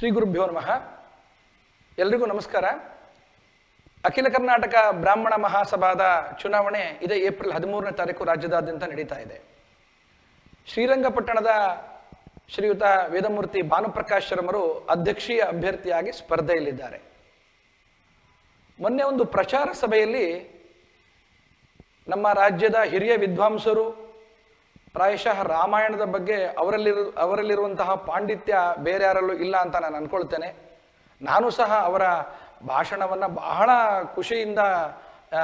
ಶ್ರೀ ಗುರುಭ್ಯೋ ನಮಃ. ಎಲ್ರಿಗೂ ನಮಸ್ಕಾರ. ಅಖಿಲ ಕರ್ನಾಟಕ ಬ್ರಾಹ್ಮಣ ಮಹಾಸಭಾದ ಚುನಾವಣೆ ಇದೇ ಏಪ್ರಿಲ್ ಹದಿಮೂರನೇ ತಾರೀಕು ರಾಜ್ಯದಾದ್ಯಂತ ನಡೀತಾ ಇದೆ. ಶ್ರೀರಂಗಪಟ್ಟಣದ ಶ್ರೀಯುತ ವೇದಮೂರ್ತಿ ಭಾನುಪ್ರಕಾಶ್ ಶರ್ಮರು ಅಧ್ಯಕ್ಷೀಯ ಅಭ್ಯರ್ಥಿಯಾಗಿ ಸ್ಪರ್ಧೆಯಲ್ಲಿದ್ದಾರೆ. ಮೊನ್ನೆ ಒಂದು ಪ್ರಚಾರ ಸಭೆಯಲ್ಲಿ ನಮ್ಮ ರಾಜ್ಯದ ಹಿರಿಯ ವಿದ್ವಾಂಸರು ಪ್ರಾಯಶಃ ರಾಮಾಯಣದ ಬಗ್ಗೆ ಅವರಲ್ಲಿರು, ಅವರಲ್ಲಿರುವಂತಹ ಪಾಂಡಿತ್ಯ ಬೇರೆ ಯಾರಲ್ಲೂ ಇಲ್ಲ ಅಂತ ನಾನು ಅನ್ಕೊಳ್ತೇನೆ. ನಾನು ಸಹ ಅವರ ಭಾಷಣವನ್ನು ಬಹಳ ಖುಷಿಯಿಂದ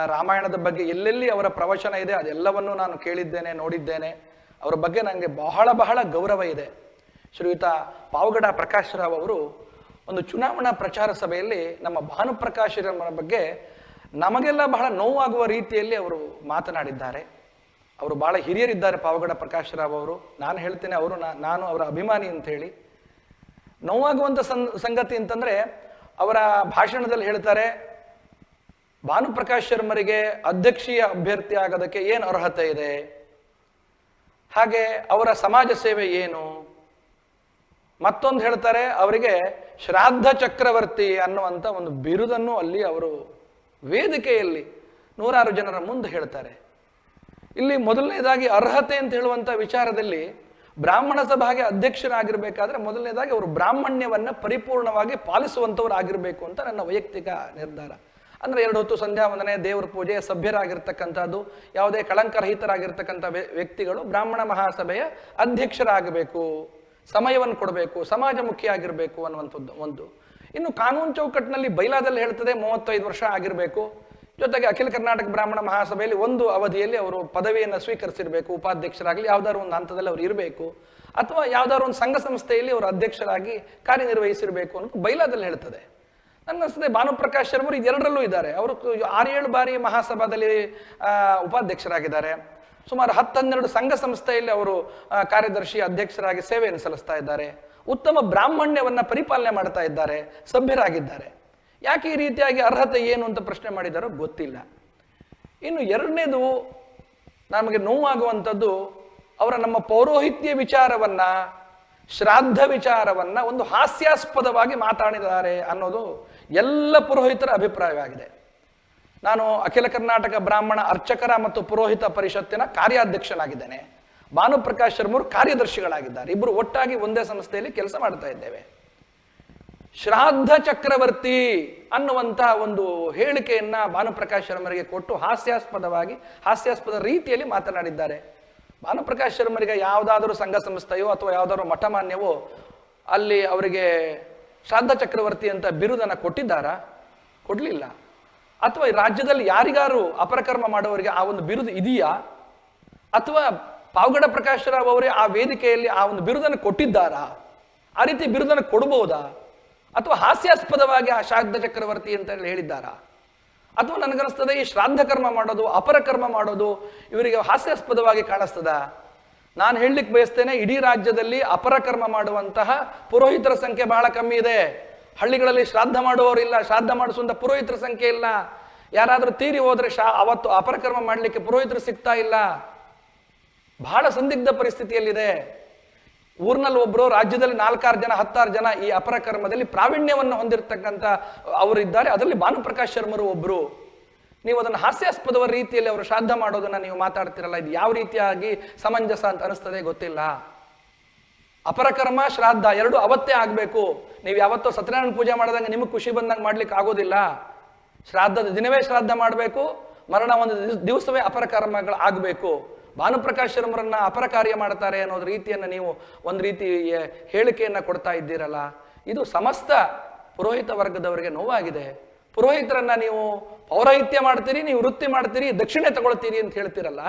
ರಾಮಾಯಣದ ಬಗ್ಗೆ ಎಲ್ಲೆಲ್ಲಿ ಅವರ ಪ್ರವಚನ ಇದೆ ಅದೆಲ್ಲವನ್ನೂ ನಾನು ಕೇಳಿದ್ದೇನೆ, ನೋಡಿದ್ದೇನೆ. ಅವರ ಬಗ್ಗೆ ನನಗೆ ಬಹಳ ಬಹಳ ಗೌರವ ಇದೆ. ಶ್ರೀಯುತ ಪಾವಗಡ ಪ್ರಕಾಶ್ ರಾವ್ ಅವರು ಒಂದು ಚುನಾವಣಾ ಪ್ರಚಾರ ಸಭೆಯಲ್ಲಿ ನಮ್ಮ ಭಾನುಪ್ರಕಾಶ್ ಬಗ್ಗೆ ನಮಗೆಲ್ಲ ಬಹಳ ನೋವಾಗುವ ರೀತಿಯಲ್ಲಿ ಅವರು ಮಾತನಾಡಿದ್ದಾರೆ. ಅವರು ಬಹಳ ಹಿರಿಯರಿದ್ದಾರೆ, ಪಾವಗಡ ಪ್ರಕಾಶ್ ರಾವ್ ಅವರು. ನಾನು ಹೇಳ್ತೇನೆ, ಅವರು ನಾನು ಅವರ ಅಭಿಮಾನಿ ಅಂತ ಹೇಳಿ. ನೋವಾಗುವಂಥ ಸಂಗತಿ ಅಂತಂದ್ರೆ, ಅವರ ಭಾಷಣದಲ್ಲಿ ಹೇಳ್ತಾರೆ, ಭಾನುಪ್ರಕಾಶ್ ಶರ್ಮರಿಗೆ ಅಧ್ಯಕ್ಷೀಯ ಅಭ್ಯರ್ಥಿ ಆಗೋದಕ್ಕೆ ಏನು ಅರ್ಹತೆ ಇದೆ? ಹಾಗೆ ಅವರ ಸಮಾಜ ಸೇವೆ ಏನು? ಮತ್ತೊಂದು ಹೇಳ್ತಾರೆ, ಅವರಿಗೆ ಶ್ರಾದ್ದ ಚಕ್ರವರ್ತಿ ಅನ್ನುವಂಥ ಒಂದು ಬಿರುದನ್ನು ಅಲ್ಲಿ ಅವರು ವೇದಿಕೆಯಲ್ಲಿ ನೂರಾರು ಜನರ ಮುಂದೆ ಹೇಳ್ತಾರೆ. ಇಲ್ಲಿ ಮೊದಲನೇದಾಗಿ ಅರ್ಹತೆ ಅಂತ ಹೇಳುವಂಥ ವಿಚಾರದಲ್ಲಿ ಬ್ರಾಹ್ಮಣ ಸಭಾಗೆ ಅಧ್ಯಕ್ಷರಾಗಿರ್ಬೇಕಾದ್ರೆ ಮೊದಲನೇದಾಗಿ ಅವರು ಬ್ರಾಹ್ಮಣ್ಯವನ್ನ ಪರಿಪೂರ್ಣವಾಗಿ ಪಾಲಿಸುವಂಥವ್ರು ಆಗಿರಬೇಕು ಅಂತ ನನ್ನ ವೈಯಕ್ತಿಕ ನಿರ್ಧಾರ. ಅಂದ್ರೆ ಎರಡು ಹೊತ್ತು ಸಂಧ್ಯಾ ವಂದನೆ ದೇವರ ಪೂಜೆ, ಸಭ್ಯರಾಗಿರ್ತಕ್ಕಂಥದ್ದು, ಯಾವುದೇ ಕಳಂಕರಹಿತರಾಗಿರ್ತಕ್ಕಂಥ ವ್ಯ- ವ್ಯಕ್ತಿಗಳು ಬ್ರಾಹ್ಮಣ ಮಹಾಸಭೆಯ ಅಧ್ಯಕ್ಷರಾಗಬೇಕು, ಸಮಯವನ್ನು ಕೊಡಬೇಕು ಸಮಾಜಮುಖಿಯಾಗಿರಬೇಕು ಅನ್ನುವಂಥದ್ದು ಒಂದು. ಇನ್ನು ಕಾನೂನು ಚೌಕಟ್ಟಿನಲ್ಲಿ ಬೈಲಾದಲ್ಲಿ ಹೇಳ್ತದೆ, ಮೂವತ್ತೈದು ವರ್ಷ ಆಗಿರಬೇಕು. ಜೊತೆಗೆ ಅಖಿಲ ಕರ್ನಾಟಕ ಬ್ರಾಹ್ಮಣ ಮಹಾಸಭೆಯಲ್ಲಿ ಒಂದು ಅವಧಿಯಲ್ಲಿ ಅವರು ಪದವಿಯನ್ನು ಸ್ವೀಕರಿಸಿರಬೇಕು, ಉಪಾಧ್ಯಕ್ಷರಾಗಲಿ, ಯಾವ್ದಾದ್ರು ಒಂದು ಹಂತದಲ್ಲಿ ಅವ್ರು ಇರಬೇಕು, ಅಥವಾ ಯಾವ್ದಾದ್ರು ಒಂದು ಸಂಘ ಸಂಸ್ಥೆಯಲ್ಲಿ ಅವರು ಅಧ್ಯಕ್ಷರಾಗಿ ಕಾರ್ಯನಿರ್ವಹಿಸಿರಬೇಕು ಅಂತ ಬೈಲಾದಲ್ಲಿ ಹೇಳ್ತದೆ. ನನ್ನ ಅನಿಸ್ತದೆ ಭಾನುಪ್ರಕಾಶ್ ಶರ್ಮರು ಇದೆರಡರಲ್ಲೂ ಇದ್ದಾರೆ. ಅವರು ಆರೇಳು ಬಾರಿ ಮಹಾಸಭಾದಲ್ಲಿ ಉಪಾಧ್ಯಕ್ಷರಾಗಿದ್ದಾರೆ. ಸುಮಾರು ಹತ್ತು ಹನ್ನೆರಡು ಸಂಘ ಸಂಸ್ಥೆಯಲ್ಲಿ ಅವರು ಕಾರ್ಯದರ್ಶಿ ಅಧ್ಯಕ್ಷರಾಗಿ ಸೇವೆಯನ್ನು ಸಲ್ಲಿಸ್ತಾ ಇದ್ದಾರೆ. ಉತ್ತಮ ಬ್ರಾಹ್ಮಣ್ಯವನ್ನು ಪರಿಪಾಲನೆ ಮಾಡ್ತಾ ಇದ್ದಾರೆ, ಸಭ್ಯರಾಗಿದ್ದಾರೆ. ಯಾಕೆ ಈ ರೀತಿಯಾಗಿ ಅರ್ಹತೆ ಏನು ಅಂತ ಪ್ರಶ್ನೆ ಮಾಡಿದಾರೋ ಗೊತ್ತಿಲ್ಲ. ಇನ್ನು ಎರಡನೇದು ನಮಗೆ ನೋವಾಗುವಂಥದ್ದು ಅವರ ನಮ್ಮ ಪೌರೋಹಿತ್ಯ ವಿಚಾರವನ್ನ ಶ್ರಾದ್ದ ವಿಚಾರವನ್ನ ಒಂದು ಹಾಸ್ಯಾಸ್ಪದವಾಗಿ ಮಾತಾಡಿದ್ದಾರೆ ಅನ್ನೋದು ಎಲ್ಲ ಪುರೋಹಿತರ ಅಭಿಪ್ರಾಯವಾಗಿದೆ. ನಾನು ಅಖಿಲ ಕರ್ನಾಟಕ ಬ್ರಾಹ್ಮಣ ಅರ್ಚಕರ ಮತ್ತು ಪುರೋಹಿತ ಪರಿಷತ್ತಿನ ಕಾರ್ಯಾಧ್ಯಕ್ಷನಾಗಿದ್ದೇನೆ. ಭಾನುಪ್ರಕಾಶ್ ಶರ್ಮರು ಕಾರ್ಯದರ್ಶಿಗಳಾಗಿದ್ದಾರೆ. ಇಬ್ಬರು ಒಟ್ಟಾಗಿ ಒಂದೇ ಸಂಸ್ಥೆಯಲ್ಲಿ ಕೆಲಸ ಮಾಡ್ತಾ ಇದ್ದೇವೆ. ಶ್ರಾದ್ದ ಚಕ್ರವರ್ತಿ ಅನ್ನುವಂತಹ ಒಂದು ಹೇಳಿಕೆಯನ್ನ ಭಾನುಪ್ರಕಾಶ್ ಶರ್ಮರಿಗೆ ಕೊಟ್ಟು ಹಾಸ್ಯಾಸ್ಪದವಾಗಿ, ಹಾಸ್ಯಾಸ್ಪದ ರೀತಿಯಲ್ಲಿ ಮಾತನಾಡಿದ್ದಾರೆ. ಭಾನುಪ್ರಕಾಶ್ ಶರ್ಮರಿಗೆ ಯಾವುದಾದರೂ ಸಂಘ ಸಂಸ್ಥೆಯೋ ಅಥವಾ ಯಾವುದಾದ್ರು ಮಠಮಾನ್ಯವೋ ಅಲ್ಲಿ ಅವರಿಗೆ ಶ್ರಾದ್ದ ಚಕ್ರವರ್ತಿ ಅಂತ ಬಿರುದನ್ನು ಕೊಟ್ಟಿದ್ದಾರಾ? ಕೊಡಲಿಲ್ಲ. ಅಥವಾ ರಾಜ್ಯದಲ್ಲಿ ಯಾರಿಗಾರು ಅಪರಕರ್ಮ ಮಾಡುವವರಿಗೆ ಆ ಒಂದು ಬಿರುದು ಇದೆಯಾ? ಅಥವಾ ಪಾವಗಡ ಪ್ರಕಾಶ್ ರಾವ್ ಅವರೇ ಆ ವೇದಿಕೆಯಲ್ಲಿ ಆ ಒಂದು ಬಿರುದನ್ನು ಕೊಟ್ಟಿದ್ದಾರಾ? ಆ ರೀತಿ ಬಿರುದನ್ನು ಕೊಡಬಹುದಾ ಅಥವಾ ಹಾಸ್ಯಾಸ್ಪದವಾಗಿ ಆ ಶ್ರಾದ್ದ ಚಕ್ರವರ್ತಿ ಅಂತ ಹೇಳಿ ಹೇಳಿದ್ದಾರಾ? ಅಥವಾ ನನಗನ್ನಿಸ್ತದೆ ಈ ಶ್ರಾದ್ದ ಕರ್ಮ ಮಾಡೋದು, ಅಪರ ಕರ್ಮ ಮಾಡೋದು ಇವರಿಗೆ ಹಾಸ್ಯಾಸ್ಪದವಾಗಿ ಕಾಣಿಸ್ತದ? ನಾನು ಹೇಳಲಿಕ್ಕೆ ಬಯಸ್ತೇನೆ, ಇಡೀ ರಾಜ್ಯದಲ್ಲಿ ಅಪರ ಕರ್ಮ ಮಾಡುವಂತಹ ಪುರೋಹಿತರ ಸಂಖ್ಯೆ ಬಹಳ ಕಮ್ಮಿ ಇದೆ. ಹಳ್ಳಿಗಳಲ್ಲಿ ಶ್ರಾದ್ದ ಮಾಡುವವರಿಲ್ಲ ಶ್ರಾದ್ದ ಮಾಡಿಸುವಂತ ಪುರೋಹಿತರ ಸಂಖ್ಯೆ ಇಲ್ಲ. ಯಾರಾದರೂ ತೀರಿ ಹೋದ್ರೆ ಶಾ, ಅವತ್ತು ಅಪರಕರ್ಮ ಮಾಡಲಿಕ್ಕೆ ಪುರೋಹಿತರು ಸಿಗ್ತಾ ಇಲ್ಲ. ಬಹಳ ಸಂದಿಗ್ಧ ಪರಿಸ್ಥಿತಿಯಲ್ಲಿದೆ. ಊರಿನಲ್ಲಿ ಒಬ್ಬರು ರಾಜ್ಯದಲ್ಲಿ ನಾಲ್ಕಾರು ಜನ, ಹತ್ತಾರು ಜನ ಈ ಅಪರಕರ್ಮದಲ್ಲಿ ಪ್ರಾವೀಣ್ಯವನ್ನು ಹೊಂದಿರತಕ್ಕಂಥ ಅವರಿದ್ದಾರೆ ಅದರಲ್ಲಿ ಭಾನುಪ್ರಕಾಶ್ ಶರ್ಮರು ಒಬ್ಬರು ನೀವು ಅದನ್ನು ಹಾಸ್ಯಾಸ್ಪದವ ರೀತಿಯಲ್ಲಿ ಅವರು ಶ್ರಾದ್ದ ಮಾಡೋದನ್ನ ನೀವು ಮಾತಾಡ್ತಿರಲ್ಲ, ಇದು ಯಾವ ರೀತಿಯಾಗಿ ಸಮಂಜಸ ಅಂತ ಅನಿಸ್ತದೆ ಗೊತ್ತಿಲ್ಲ. ಅಪರಕರ್ಮ ಶ್ರಾದ್ದ ಎರಡು ಅವತ್ತೇ ಆಗಬೇಕು. ನೀವು ಯಾವತ್ತೋ ಸತ್ಯನಾರಾಯಣ ಪೂಜೆ ಮಾಡಿದಂಗೆ ನಿಮಗೆ ಖುಷಿ ಬಂದಂಗೆ ಮಾಡ್ಲಿಕ್ಕೆ ಆಗೋದಿಲ್ಲ. ಶ್ರಾದ್ದದ ದಿನವೇ ಶ್ರಾದ್ದ ಮಾಡಬೇಕು. ಮರಣ ಒಂದು ದಿವ್ಸ- ದಿವಸವೇ ಅಪರಕರ್ಮಗಳು ಆಗಬೇಕು ಭಾನುಪ್ರಕಾಶ್ ಶರ್ಮರನ್ನ ಅಪರಕಾರ್ಯ ಮಾಡ್ತಾರೆ ಅನ್ನೋದು ರೀತಿಯನ್ನು ನೀವು ಒಂದು ರೀತಿ ಹೇಳಿಕೆಯನ್ನ ಕೊಡ್ತಾ ಇದ್ದೀರಲ್ಲ, ಇದು ಸಮಸ್ತ ಪುರೋಹಿತ ವರ್ಗದವರಿಗೆ ನೋವಾಗಿದೆ. ಪುರೋಹಿತರನ್ನು ನೀವು ಪೌರೋಹಿತ್ಯ ಮಾಡ್ತೀರಿ, ನೀವು ವೃತ್ತಿ ಮಾಡ್ತೀರಿ, ದಕ್ಷಿಣೆ ತಗೊಳ್ತೀರಿ ಅಂತ ಹೇಳ್ತೀರಲ್ಲ,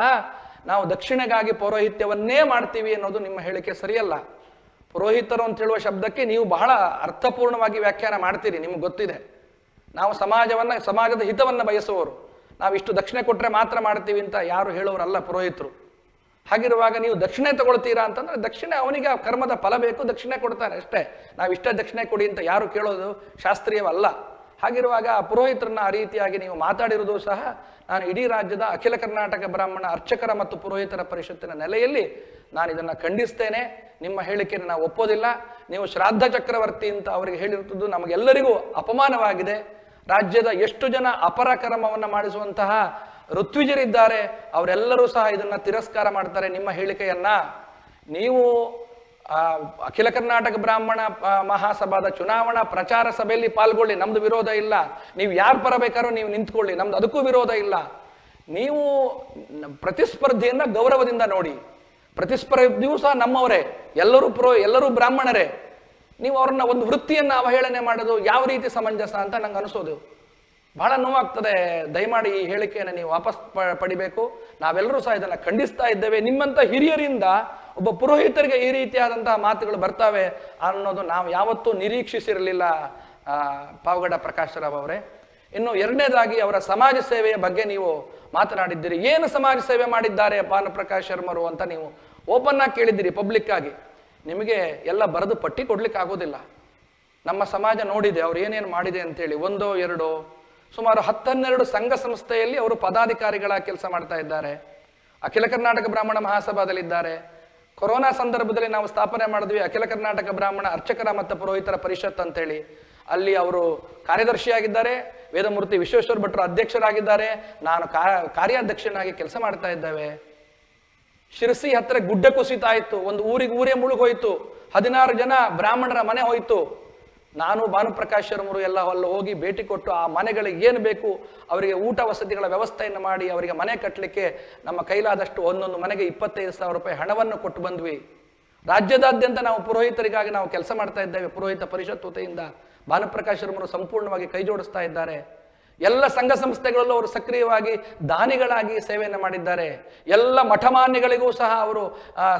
ನಾವು ದಕ್ಷಿಣೆಗಾಗಿ ಪೌರೋಹಿತ್ಯವನ್ನೇ ಮಾಡ್ತೀವಿ ಅನ್ನೋದು ನಿಮ್ಮ ಹೇಳಿಕೆ ಸರಿಯಲ್ಲ. ಪುರೋಹಿತರು ಅಂತ ಹೇಳುವ ಶಬ್ದಕ್ಕೆ ನೀವು ಬಹಳ ಅರ್ಥಪೂರ್ಣವಾಗಿ ವ್ಯಾಖ್ಯಾನ ಮಾಡ್ತೀರಿ, ನಿಮ್ಗೆ ಗೊತ್ತಿದೆ. ನಾವು ಸಮಾಜವನ್ನು, ಸಮಾಜದ ಹಿತವನ್ನು ಬಯಸುವವರು. ನಾವು ಇಷ್ಟು ದಕ್ಷಿಣೆ ಕೊಟ್ಟರೆ ಮಾತ್ರ ಮಾಡ್ತೀವಿ ಅಂತ ಯಾರು ಹೇಳೋರಲ್ಲ ಪುರೋಹಿತರು. ಹಾಗಿರುವಾಗ ನೀವು ದಕ್ಷಿಣೆ ತಗೊಳ್ತೀರಾ ಅಂತಂದ್ರೆ ದಕ್ಷಿಣೆ ಅವನಿಗೆ ಆ ಕರ್ಮದ ಫಲ ಬೇಕು, ದಕ್ಷಿಣೆ ಕೊಡ್ತಾರೆ ಅಷ್ಟೇ. ನಾವು ಇಷ್ಟೇ ದಕ್ಷಿಣೆ ಕೊಡಿ ಅಂತ ಯಾರು ಕೇಳೋದು ಶಾಸ್ತ್ರೀಯವಲ್ಲ. ಹಾಗಿರುವಾಗ ಆ ಪುರೋಹಿತರನ್ನ ಆ ರೀತಿಯಾಗಿ ನೀವು ಮಾತಾಡಿರುವುದು ಸಹ ನಾನು ಇಡೀ ರಾಜ್ಯದ ಅಖಿಲ ಕರ್ನಾಟಕ ಬ್ರಾಹ್ಮಣ ಅರ್ಚಕರ ಮತ್ತು ಪುರೋಹಿತರ ಪರಿಷತ್ತಿನ ನೆಲೆಯಲ್ಲಿ ನಾನು ಇದನ್ನು ಖಂಡಿಸ್ತೇನೆ. ನಿಮ್ಮ ಹೇಳಿಕೆಯನ್ನು ನಾವು ಒಪ್ಪೋದಿಲ್ಲ. ನೀವು ಶ್ರಾದ್ದ ಚಕ್ರವರ್ತಿ ಅಂತ ಅವರಿಗೆ ಹೇಳಿರುತ್ತದೆ ನಮಗೆಲ್ಲರಿಗೂ ಅಪಮಾನವಾಗಿದೆ. ರಾಜ್ಯದ ಎಷ್ಟು ಜನ ಅಪರ ಕರ್ಮವನ್ನು ಮಾಡಿಸುವಂತಹ ಋತ್ವಿಜರಿದ್ದಾರೆ, ಅವರೆಲ್ಲರೂ ಸಹ ಇದನ್ನ ತಿರಸ್ಕಾರ ಮಾಡ್ತಾರೆ ನಿಮ್ಮ ಹೇಳಿಕೆಯನ್ನ. ನೀವು ಅಖಿಲ ಕರ್ನಾಟಕ ಬ್ರಾಹ್ಮಣ ಮಹಾಸಭಾದ ಚುನಾವಣಾ ಪ್ರಚಾರ ಸಭೆಯಲ್ಲಿ ಪಾಲ್ಗೊಳ್ಳಿ, ನಮ್ದು ವಿರೋಧ ಇಲ್ಲ. ನೀವು ಯಾರು ಬರಬೇಕಾದ್ರೂ ನೀವು ನಿಂತ್ಕೊಳ್ಳಿ, ನಮ್ದು ಅದಕ್ಕೂ ವಿರೋಧ ಇಲ್ಲ. ನೀವು ಪ್ರತಿಸ್ಪರ್ಧೆಯನ್ನ ಗೌರವದಿಂದ ನೋಡಿ. ಪ್ರತಿಸ್ಪರ್ಧಿಯೂ ಸಹ ನಮ್ಮವರೇ, ಎಲ್ಲರೂ ಪ್ರೋ, ಎಲ್ಲರೂ ಬ್ರಾಹ್ಮಣರೇ. ನೀವು ಅವ್ರನ್ನ ಒಂದು ವೃತ್ತಿಯನ್ನು ಅವಹೇಳನೆ ಮಾಡೋದು ಯಾವ ರೀತಿ ಸಮಂಜಸ ಅಂತ ನಂಗೆ ಅನಿಸೋದು. ಬಹಳ ನೋವಾಗ್ತದೆ. ದಯಮಾಡಿ ಈ ಹೇಳಿಕೆಯನ್ನು ನೀವು ವಾಪಸ್ ಪಡಿಬೇಕು. ನಾವೆಲ್ಲರೂ ಸಹ ಇದನ್ನು ಖಂಡಿಸ್ತಾ ಇದ್ದೇವೆ. ನಿಮ್ಮಂಥ ಹಿರಿಯರಿಂದ ಒಬ್ಬ ಪುರೋಹಿತರಿಗೆ ಈ ರೀತಿಯಾದಂತಹ ಮಾತುಗಳು ಬರ್ತಾವೆ ಅನ್ನೋದು ನಾವು ಯಾವತ್ತೂ ನಿರೀಕ್ಷಿಸಿರಲಿಲ್ಲ ಪಾವಗಡ ಪ್ರಕಾಶರಾವ್ ಅವರೇ. ಇನ್ನು ಎರಡನೇದಾಗಿ ಅವರ ಸಮಾಜ ಸೇವೆಯ ಬಗ್ಗೆ ನೀವು ಮಾತನಾಡಿದ್ದೀರಿ. ಏನು ಸಮಾಜ ಸೇವೆ ಮಾಡಿದ್ದಾರೆ ಭಾನುಪ್ರಕಾಶ್ ಶರ್ಮರು ಅಂತ ನೀವು ಓಪನ್ ಆಗಿ ಕೇಳಿದ್ದೀರಿ ಪಬ್ಲಿಕ್ ಆಗಿ. ನಿಮಗೆ ಎಲ್ಲ ಬರೆದು ಪಟ್ಟಿ ಕೊಡ್ಲಿಕ್ಕೆ ಆಗೋದಿಲ್ಲ. ನಮ್ಮ ಸಮಾಜ ನೋಡಿದೆ, ಅವ್ರು ಏನೇನು ಮಾಡಿದೆ ಅಂತೇಳಿ. ಒಂದೋ, ಎರಡೋ, ಸುಮಾರು ಹತ್ತನ್ನೆರಡು ಸಂಘ ಸಂಸ್ಥೆಯಲ್ಲಿ ಅವರು ಪದಾಧಿಕಾರಿಗಳ ಕೆಲಸ ಮಾಡ್ತಾ ಇದ್ದಾರೆ. ಅಖಿಲ ಕರ್ನಾಟಕ ಬ್ರಾಹ್ಮಣ ಮಹಾಸಭಾದಲ್ಲಿದ್ದಾರೆ. ಕೊರೋನಾ ಸಂದರ್ಭದಲ್ಲಿ ನಾವು ಸ್ಥಾಪನೆ ಮಾಡಿದ್ವಿ ಅಖಿಲ ಕರ್ನಾಟಕ ಬ್ರಾಹ್ಮಣ ಅರ್ಚಕರ ಮತ್ತು ಪುರೋಹಿತರ ಪರಿಷತ್ ಅಂತೇಳಿ. ಅಲ್ಲಿ ಅವರು ಕಾರ್ಯದರ್ಶಿಯಾಗಿದ್ದಾರೆ. ವೇದಮೂರ್ತಿ ವಿಶ್ವೇಶ್ವರ ಭಟ್ರು ಅಧ್ಯಕ್ಷರಾಗಿದ್ದಾರೆ. ನಾನು ಕಾರ್ಯಾಧ್ಯಕ್ಷನಾಗಿ ಕೆಲಸ ಮಾಡ್ತಾ ಇದ್ದೇವೆ. ಶಿರಸಿ ಹತ್ರ ಗುಡ್ಡ ಕುಸಿತ ಆಯ್ತು ಒಂದು ಊರಿಗೆ ಊರೇ ಮುಳುಗೋಯ್ತು. ಹದಿನಾರು ಜನ ಬ್ರಾಹ್ಮಣರ ಮನೆ ಹೋಯ್ತು. ನಾನು ಭಾನುಪ್ರಕಾಶ್ ಶರ್ಮರು ಎಲ್ಲ ಅಲ್ಲಿ ಹೋಗಿ ಭೇಟಿ ಕೊಟ್ಟು ಆ ಮನೆಗಳಿಗೆ ಏನು ಬೇಕು, ಅವರಿಗೆ ಊಟ ವಸತಿಗಳ ವ್ಯವಸ್ಥೆಯನ್ನು ಮಾಡಿ, ಅವರಿಗೆ ಮನೆ ಕಟ್ಟಲಿಕ್ಕೆ ನಮ್ಮ ಕೈಲಾದಷ್ಟು ಒಂದೊಂದು ಮನೆಗೆ ಇಪ್ಪತ್ತೈದು ಸಾವಿರ ರೂಪಾಯಿ ಹಣವನ್ನು ಕೊಟ್ಟು ಬಂದ್ವಿ. ರಾಜ್ಯದಾದ್ಯಂತ ನಾವು ಪುರೋಹಿತರಿಗಾಗಿ ನಾವು ಕೆಲಸ ಮಾಡ್ತಾ ಇದ್ದೇವೆ, ಪುರೋಹಿತ ಪರಿಷತ್ ವತಿಯಿಂದ. ಭಾನುಪ್ರಕಾಶ್ ಶರ್ಮರು ಸಂಪೂರ್ಣವಾಗಿ ಕೈ ಜೋಡಿಸ್ತಾ ಇದ್ದಾರೆ. ಎಲ್ಲ ಸಂಘ ಸಂಸ್ಥೆಗಳಲ್ಲೂ ಅವರು ಸಕ್ರಿಯವಾಗಿ ದಾನಿಗಳಾಗಿ ಸೇವೆಯನ್ನು ಮಾಡಿದ್ದಾರೆ. ಎಲ್ಲ ಮಠಮಾನ್ಯಗಳಿಗೂ ಸಹ ಅವರು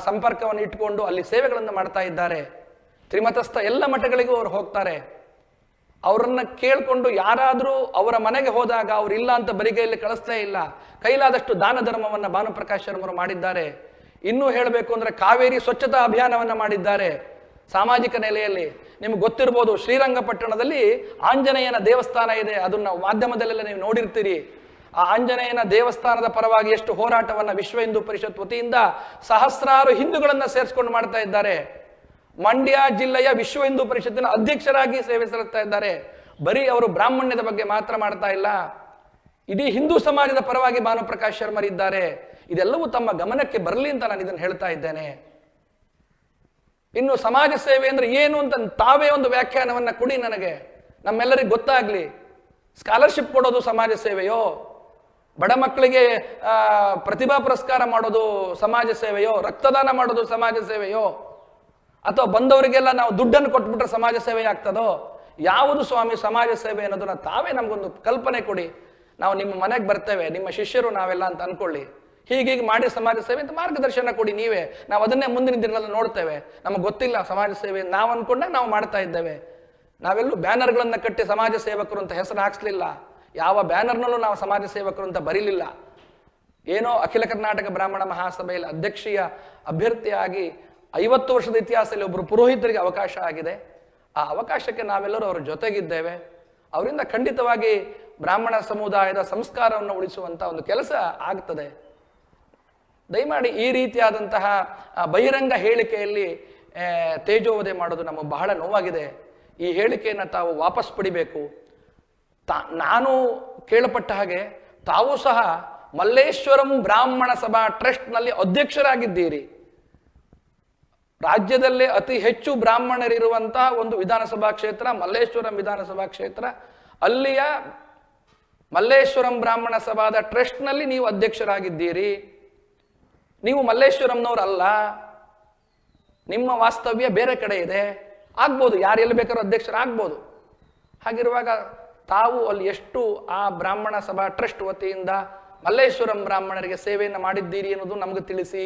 ಸಂಪರ್ಕವನ್ನು ಇಟ್ಟುಕೊಂಡು ಅಲ್ಲಿ ಸೇವೆಗಳನ್ನು ಮಾಡ್ತಾ ಇದ್ದಾರೆ. ತ್ರಿಮತಸ್ಥ ಎಲ್ಲ ಮಠಗಳಿಗೂ ಅವರು ಹೋಗ್ತಾರೆ. ಅವರನ್ನು ಕೇಳಿಕೊಂಡು ಯಾರಾದರೂ ಅವರ ಮನೆಗೆ ಹೋದಾಗ ಅವ್ರು ಇಲ್ಲ ಅಂತ ಬರಿಗೈಯಲ್ಲಿ ಕಳಿಸ್ತೇ ಇಲ್ಲ. ಕೈಲಾದಷ್ಟು ದಾನ ಧರ್ಮವನ್ನು ಭಾನುಪ್ರಕಾಶ್ ಶರ್ಮರು ಮಾಡಿದ್ದಾರೆ. ಇನ್ನೂ ಹೇಳಬೇಕು ಅಂದರೆ ಕಾವೇರಿ ಸ್ವಚ್ಛತಾ ಅಭಿಯಾನವನ್ನು ಮಾಡಿದ್ದಾರೆ. ಸಾಮಾಜಿಕ ನೆಲೆಯಲ್ಲಿ ನಿಮ್ಗೆ ಗೊತ್ತಿರ್ಬೋದು ಶ್ರೀರಂಗಪಟ್ಟಣದಲ್ಲಿ ಆಂಜನೇಯನ ದೇವಸ್ಥಾನ ಇದೆ. ಅದನ್ನ ಮಾಧ್ಯಮದಲ್ಲೆಲ್ಲ ನೀವು ನೋಡಿರ್ತೀರಿ. ಆ ಆಂಜನೇಯನ ದೇವಸ್ಥಾನದ ಪರವಾಗಿ ಎಷ್ಟು ಹೋರಾಟವನ್ನ ವಿಶ್ವ ಹಿಂದೂ ಪರಿಷತ್ ವತಿಯಿಂದ ಸಹಸ್ರಾರು ಹಿಂದೂಗಳನ್ನು ಸೇರಿಸ್ಕೊಂಡು ಮಾಡ್ತಾ ಇದ್ದಾರೆ. ಮಂಡ್ಯ ಜಿಲ್ಲೆಯ ವಿಶ್ವ ಹಿಂದೂ ಪರಿಷತ್ತಿನ ಅಧ್ಯಕ್ಷರಾಗಿ ಸೇವೆ ಸಲ್ಲಿಸ್ತಾ ಇದ್ದಾರೆ. ಬರೀ ಅವರು ಬ್ರಾಹ್ಮಣ್ಯದ ಬಗ್ಗೆ ಮಾತ್ರ ಮಾಡ್ತಾ ಇಲ್ಲ. ಇಡೀ ಹಿಂದೂ ಸಮಾಜದ ಪರವಾಗಿ ಭಾನುಪ್ರಕಾಶ್ ಶರ್ಮರಿದ್ದಾರೆ. ಇದೆಲ್ಲವೂ ತಮ್ಮ ಗಮನಕ್ಕೆ ಬರಲಿ ಅಂತ ನಾನು ಇದನ್ನು ಹೇಳ್ತಾ ಇದ್ದೇನೆ. ಇನ್ನು ಸಮಾಜ ಸೇವೆ ಅಂದ್ರೆ ಏನು ಅಂತ ತಾವೇ ಒಂದು ವ್ಯಾಖ್ಯಾನವನ್ನ ಕೊಡಿ ನನಗೆ. ನಮ್ಮೆಲ್ಲರಿಗೆ ಗೊತ್ತಾಗ್ಲಿ. ಸ್ಕಾಲರ್ಶಿಪ್ ಕೊಡೋದು ಸಮಾಜ ಸೇವೆಯೋ? ಬಡ ಮಕ್ಕಳಿಗೆ ಪ್ರತಿಭಾ ಪುರಸ್ಕಾರ ಮಾಡೋದು ಸಮಾಜ ಸೇವೆಯೋ? ರಕ್ತದಾನ ಮಾಡೋದು ಸಮಾಜ ಸೇವೆಯೋ? ಅಥವಾ ಬಂದವರಿಗೆಲ್ಲ ನಾವು ದುಡ್ಡನ್ನು ಕೊಟ್ಬಿಟ್ರೆ ಸಮಾಜ ಸೇವೆ ಆಗ್ತದೋ? ಯಾವುದು ಸ್ವಾಮಿ ಸಮಾಜ ಸೇವೆ ಅನ್ನೋದನ್ನ ತಾವೇ ನಮಗೊಂದು ಕಲ್ಪನೆ ಕೊಡಿ. ನಾವು ನಿಮ್ಮ ಮನೆಗೆ ಬರ್ತೇವೆ, ನಿಮ್ಮ ಶಿಷ್ಯರು ನಾವೆಲ್ಲ ಅಂತ ಅನ್ಕೊಳ್ಳಿ. ಹೀಗೀಗೆ ಮಾಡಿ ಸಮಾಜ ಸೇವೆ ಅಂತ ಮಾರ್ಗದರ್ಶನ ಕೊಡಿ ನೀವೇ. ನಾವು ಅದನ್ನೇ ಮುಂದಿನ ದಿನಗಳಲ್ಲಿ ನೋಡ್ತೇವೆ. ನಮಗೆ ಗೊತ್ತಿಲ್ಲ ಸಮಾಜ ಸೇವೆ ನಾವು ಅನ್ಕೊಂಡಾಗ ನಾವು ಮಾಡ್ತಾ ಇದ್ದೇವೆ. ನಾವೆಲ್ಲೂ ಬ್ಯಾನರ್ಗಳನ್ನು ಕಟ್ಟಿ ಸಮಾಜ ಸೇವಕರು ಅಂತ ಹೆಸರು ಹಾಕ್ಸ್ಲಿಲ್ಲ. ಯಾವ ಬ್ಯಾನರ್ನಲ್ಲೂ ನಾವು ಸಮಾಜ ಸೇವಕರು ಅಂತ ಬರೀಲಿಲ್ಲ. ಏನೋ ಅಖಿಲ ಕರ್ನಾಟಕ ಬ್ರಾಹ್ಮಣ ಮಹಾಸಭೆಯಲ್ಲಿ ಅಧ್ಯಕ್ಷೀಯ ಅಭ್ಯರ್ಥಿಯಾಗಿ ಐವತ್ತು ವರ್ಷದ ಇತಿಹಾಸದಲ್ಲಿ ಒಬ್ಬರು ಪುರೋಹಿತರಿಗೆ ಅವಕಾಶ ಆಗಿದೆ. ಆ ಅವಕಾಶಕ್ಕೆ ನಾವೆಲ್ಲರೂ ಅವರ ಜೊತೆಗಿದ್ದೇವೆ. ಅವರಿಂದ ಖಂಡಿತವಾಗಿ ಬ್ರಾಹ್ಮಣ ಸಮುದಾಯದ ಸಂಸ್ಕಾರವನ್ನು ಉಳಿಸುವಂತ ಒಂದು ಕೆಲಸ ಆಗ್ತದೆ. ದಯಮಾಡಿ ಈ ರೀತಿಯಾದಂತಹ ಬಹಿರಂಗ ಹೇಳಿಕೆಯಲ್ಲಿ ಆ, ತೇಜೋವಧೆ ಮಾಡೋದು ನಮಗೆ ಬಹಳ ನೋವಾಗಿದೆ. ಈ ಹೇಳಿಕೆಯನ್ನು ತಾವು ವಾಪಸ್ ಪಡಿಬೇಕು. ತಾ ನಾನು ಕೇಳಪಟ್ಟ ಹಾಗೆ ತಾವು ಸಹ ಮಲ್ಲೇಶ್ವರಂ ಬ್ರಾಹ್ಮಣ ಸಭಾ ಟ್ರಸ್ಟ್ನಲ್ಲಿ ಅಧ್ಯಕ್ಷರಾಗಿದ್ದೀರಿ. ರಾಜ್ಯದಲ್ಲೇ ಅತಿ ಹೆಚ್ಚು ಬ್ರಾಹ್ಮಣರಿರುವಂತಹ ಒಂದು ವಿಧಾನಸಭಾ ಕ್ಷೇತ್ರ ಮಲ್ಲೇಶ್ವರಂ ವಿಧಾನಸಭಾ ಕ್ಷೇತ್ರ. ಅಲ್ಲಿಯ ಮಲ್ಲೇಶ್ವರಂ ಬ್ರಾಹ್ಮಣ ಸಭಾದ ಟ್ರಸ್ಟ್ನಲ್ಲಿ ನೀವು ಅಧ್ಯಕ್ಷರಾಗಿದ್ದೀರಿ. ನೀವು ಮಲ್ಲೇಶ್ವರಂನವರಲ್ಲ. ನಿಮ್ಮ ವಾಸ್ತವ್ಯ ಬೇರೆ ಕಡೆ ಇದೆ. ಆಗ್ಬೋದು, ಯಾರು ಎಲ್ಲಿ ಬೇಕಾದ್ರೂ ಅಧ್ಯಕ್ಷರಾಗ್ಬೋದು ಹಾಗಿರುವಾಗ ತಾವು ಅಲ್ಲಿ ಎಷ್ಟು ಆ ಬ್ರಾಹ್ಮಣ ಸಭಾ ಟ್ರಸ್ಟ್ ವತಿಯಿಂದ ಮಲ್ಲೇಶ್ವರಂ ಬ್ರಾಹ್ಮಣರಿಗೆ ಸೇವೆಯನ್ನು ಮಾಡಿದ್ದೀರಿ ಅನ್ನೋದು ನಮಗೆ ತಿಳಿಸಿ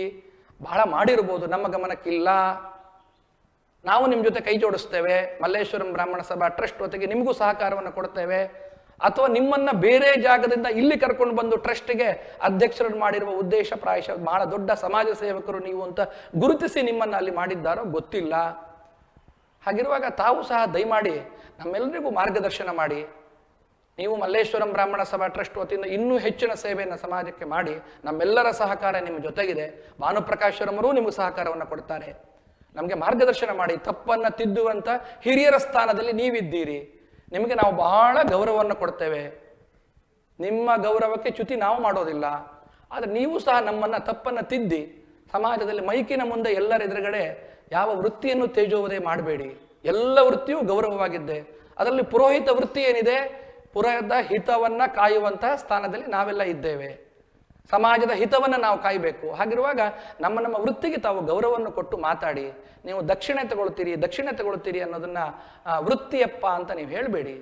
ಬಹಳ ಮಾಡಿರ್ಬೋದು, ನಮ್ಮ ಗಮನಕ್ಕಿಲ್ಲ. ನಾವು ನಿಮ್ಮ ಜೊತೆ ಕೈ ಜೋಡಿಸ್ತೇವೆ, ಮಲ್ಲೇಶ್ವರಂ ಬ್ರಾಹ್ಮಣ ಸಭಾ ಟ್ರಸ್ಟ್ ವತಿಗೆ ನಿಮಗೂ ಸಹಕಾರವನ್ನು ಕೊಡ್ತೇವೆ. ಅಥವಾ ನಿಮ್ಮನ್ನ ಬೇರೆ ಜಾಗದಿಂದ ಇಲ್ಲಿ ಕರ್ಕೊಂಡು ಬಂದು ಟ್ರಸ್ಟ್ಗೆ ಅಧ್ಯಕ್ಷರನ್ನು ಮಾಡಿರುವ ಉದ್ದೇಶ ಪ್ರಾಯಶಃ ಬಹಳ ದೊಡ್ಡ ಸಮಾಜ ಸೇವಕರು ನೀವು ಅಂತ ಗುರುತಿಸಿ ನಿಮ್ಮನ್ನ ಅಲ್ಲಿ ಮಾಡಿದ್ದಾರೋ ಗೊತ್ತಿಲ್ಲ. ಹಾಗಿರುವಾಗ ತಾವು ಸಹ ದಯಮಾಡಿ ನಮ್ಮೆಲ್ಲರಿಗೂ ಮಾರ್ಗದರ್ಶನ ಮಾಡಿ. ನೀವು ಮಲ್ಲೇಶ್ವರಂ ಬ್ರಾಹ್ಮಣ ಸಭಾ ಟ್ರಸ್ಟ್ ವತಿಯಿಂದ ಇನ್ನೂ ಹೆಚ್ಚಿನ ಸೇವೆಯನ್ನು ಸಮಾಜಕ್ಕೆ ಮಾಡಿ. ನಮ್ಮೆಲ್ಲರ ಸಹಕಾರ ನಿಮ್ಮ ಜೊತೆಗಿದೆ. ಭಾನುಪ್ರಕಾಶ್ವರಮರು ನಿಮಗೆ ಸಹಕಾರವನ್ನು ಕೊಡ್ತಾರೆ. ನಮಗೆ ಮಾರ್ಗದರ್ಶನ ಮಾಡಿ. ತಪ್ಪನ್ನು ತಿದ್ದುವಂಥ ಹಿರಿಯರ ಸ್ಥಾನದಲ್ಲಿ ನೀವಿದ್ದೀರಿ. ನಿಮಗೆ ನಾವು ಬಹಳ ಗೌರವವನ್ನು ಕೊಡ್ತೇವೆ. ನಿಮ್ಮ ಗೌರವಕ್ಕೆ ಚ್ಯುತಿ ನಾವು ಮಾಡೋದಿಲ್ಲ. ಆದರೆ ನೀವು ಸಹ ನಮ್ಮನ್ನು ತಪ್ಪನ್ನು ತಿದ್ದಿ, ಸಮಾಜದಲ್ಲಿ ಮೈಕಿನ ಮುಂದೆ ಎಲ್ಲರ ಎದುರುಗಡೆ ಯಾವ ವೃತ್ತಿಯನ್ನು ತೇಜೋವದೆ ಮಾಡಬೇಡಿ. ಎಲ್ಲ ವೃತ್ತಿಯೂ ಗೌರವವಾಗಿದ್ದೆ. ಅದರಲ್ಲಿ ಪುರೋಹಿತ ವೃತ್ತಿ ಏನಿದೆ? ಪುರೋಹಿತ ಹಿತವನ್ನು ಕಾಯುವಂತಹ ಸ್ಥಾನದಲ್ಲಿ ನಾವೆಲ್ಲ ಇದ್ದೇವೆ. ಸಮಾಜದ ಹಿತವನ್ನು ನಾವು ಕಾಯಬೇಕು. ಹಾಗಿರುವಾಗ ನಮ್ಮ ನಮ್ಮ ವೃತ್ತಿಗೆ ತಾವು ಗೌರವವನ್ನು ಕೊಟ್ಟು ಮಾತಾಡಿ, ನೀವು ದಕ್ಷಿಣೆ ತಗೊಳ್ತೀರಿ ದಕ್ಷಿಣೆ ತಗೊಳ್ತೀರಿ ಅನ್ನೋದನ್ನ ವೃತ್ತಿಯಪ್ಪ ಅಂತ ನೀವು ಹೇಳಬೇಡಿ.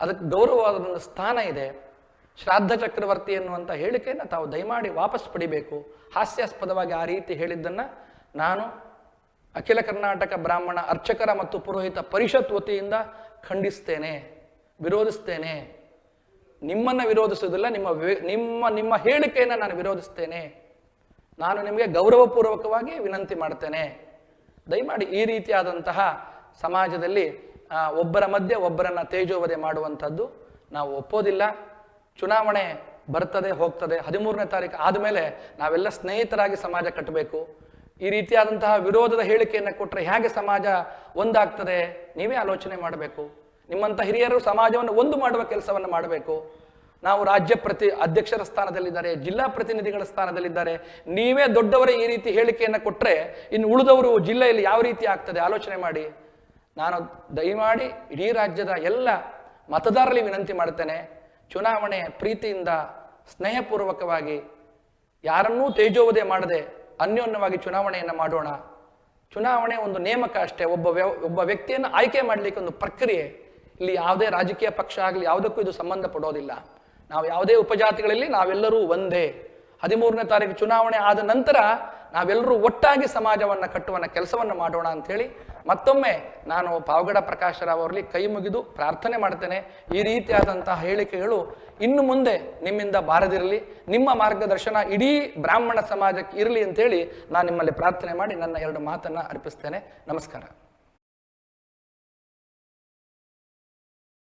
ಅದಕ್ಕೆ ಗೌರವವಾದ ಸ್ಥಾನ ಇದೆ. ಶ್ರಾದ್ದ ಚಕ್ರವರ್ತಿ ಎನ್ನುವಂಥ ಹೇಳಿಕೆಯನ್ನು ತಾವು ದಯಮಾಡಿ ವಾಪಸ್ ಪಡಿಬೇಕು. ಹಾಸ್ಯಾಸ್ಪದವಾಗಿ ಆ ರೀತಿ ಹೇಳಿದ್ದನ್ನು ನಾನು ಅಖಿಲ ಕರ್ನಾಟಕ ಬ್ರಾಹ್ಮಣ ಅರ್ಚಕರ ಮತ್ತು ಪುರೋಹಿತ ಪರಿಷತ್ ವತಿಯಿಂದ ಖಂಡಿಸ್ತೇನೆ, ವಿರೋಧಿಸ್ತೇನೆ. ನಿಮ್ಮನ್ನು ವಿರೋಧಿಸುವುದಿಲ್ಲ, ನಿಮ್ಮ ನಿಮ್ಮ ನಿಮ್ಮ ಹೇಳಿಕೆಯನ್ನು ನಾನು ವಿರೋಧಿಸ್ತೇನೆ. ನಾನು ನಿಮಗೆ ಗೌರವಪೂರ್ವಕವಾಗಿ ವಿನಂತಿ ಮಾಡ್ತೇನೆ. ದಯಮಾಡಿ ಈ ರೀತಿಯಾದಂತಹ ಸಮಾಜದಲ್ಲಿ ಒಬ್ಬರ ಮಧ್ಯೆ ಒಬ್ಬರನ್ನ ತೇಜೋವಧೆ ಮಾಡುವಂಥದ್ದು ನಾವು ಒಪ್ಪೋದಿಲ್ಲ. ಚುನಾವಣೆ ಬರ್ತದೆ, ಹೋಗ್ತದೆ, ಹದಿಮೂರನೇ ತಾರೀಕು ಆದಮೇಲೆ ನಾವೆಲ್ಲ ಸ್ನೇಹಿತರಾಗಿ ಸಮಾಜ ಕಟ್ಟಬೇಕು. ಈ ರೀತಿಯಾದಂತಹ ವಿರೋಧದ ಹೇಳಿಕೆಯನ್ನು ಕೊಟ್ಟರೆ ಹೇಗೆ ಸಮಾಜ ಒಂದಾಗ್ತದೆ? ನೀವೇ ಆಲೋಚನೆ ಮಾಡಬೇಕು. ನಿಮ್ಮಂಥ ಹಿರಿಯರು ಸಮಾಜವನ್ನು ಒಂದು ಮಾಡುವ ಕೆಲಸವನ್ನು ಮಾಡಬೇಕು. ನಾವು ರಾಜ್ಯ ಪ್ರತಿ ಅಧ್ಯಕ್ಷರ ಸ್ಥಾನದಲ್ಲಿದ್ದಾರೆ, ಜಿಲ್ಲಾ ಪ್ರತಿನಿಧಿಗಳ ಸ್ಥಾನದಲ್ಲಿದ್ದಾರೆ. ನೀವೇ ದೊಡ್ಡವರೇ ಈ ರೀತಿ ಹೇಳಿಕೆಯನ್ನು ಕೊಟ್ಟರೆ ಇನ್ನು ಉಳಿದವರು ಜಿಲ್ಲೆಯಲ್ಲಿ ಯಾವ ರೀತಿ ಆಗ್ತದೆ ಆಲೋಚನೆ ಮಾಡಿ. ನಾನು ದಯಮಾಡಿ ಇಡೀ ರಾಜ್ಯದ ಎಲ್ಲ ಮತದಾರರಲ್ಲಿ ವಿನಂತಿ ಮಾಡ್ತೇನೆ ಚುನಾವಣೆ ಪ್ರೀತಿಯಿಂದ ಸ್ನೇಹಪೂರ್ವಕವಾಗಿ ಯಾರನ್ನೂ ತೇಜೋವಧೆ ಮಾಡದೆ ಅನ್ಯೋನ್ಯವಾಗಿ ಚುನಾವಣೆಯನ್ನು ಮಾಡೋಣ. ಚುನಾವಣೆ ಒಂದು ನೇಮಕ ಅಷ್ಟೇ, ಒಬ್ಬ ವ್ಯ, ಒಬ್ಬ ವ್ಯಕ್ತಿಯನ್ನು ಆಯ್ಕೆ ಮಾಡಲಿಕ್ಕೆ ಒಂದು ಪ್ರಕ್ರಿಯೆ. ಇಲ್ಲಿ ಯಾವುದೇ ರಾಜಕೀಯ ಪಕ್ಷ ಆಗಲಿ, ಯಾವುದಕ್ಕೂ ಇದು ಸಂಬಂಧ ಪಡೋದಿಲ್ಲ ನಾವು ಯಾವುದೇ ಉಪಜಾತಿಗಳಲ್ಲಿ ನಾವೆಲ್ಲರೂ ಒಂದೇ. ಹದಿಮೂರನೇ ತಾರೀಕು ಚುನಾವಣೆ ಆದ ನಂತರ ನಾವೆಲ್ಲರೂ ಒಟ್ಟಾಗಿ ಸಮಾಜವನ್ನು ಕಟ್ಟುವ ಕೆಲಸವನ್ನು ಮಾಡೋಣ ಅಂಥೇಳಿ ಮತ್ತೊಮ್ಮೆ ನಾನು ಪಾವಗಡ ಪ್ರಕಾಶರಾವ್ ಅವರಲ್ಲಿ ಕೈ ಮುಗಿದು ಪ್ರಾರ್ಥನೆ ಮಾಡ್ತೇನೆ. ಈ ರೀತಿಯಾದಂತಹ ಹೇಳಿಕೆಗಳು ಇನ್ನು ಮುಂದೆ ನಿಮ್ಮಿಂದ ಬಾರದಿರಲಿ. ನಿಮ್ಮ ಮಾರ್ಗದರ್ಶನ ಇಡೀ ಬ್ರಾಹ್ಮಣ ಸಮಾಜಕ್ಕೆ ಇರಲಿ ಅಂತೇಳಿ ನಾನು ನಿಮ್ಮಲ್ಲಿ ಪ್ರಾರ್ಥನೆ ಮಾಡಿ ನನ್ನ ಎರಡು ಮಾತನ್ನು ಅರ್ಪಿಸ್ತೇನೆ. ನಮಸ್ಕಾರ.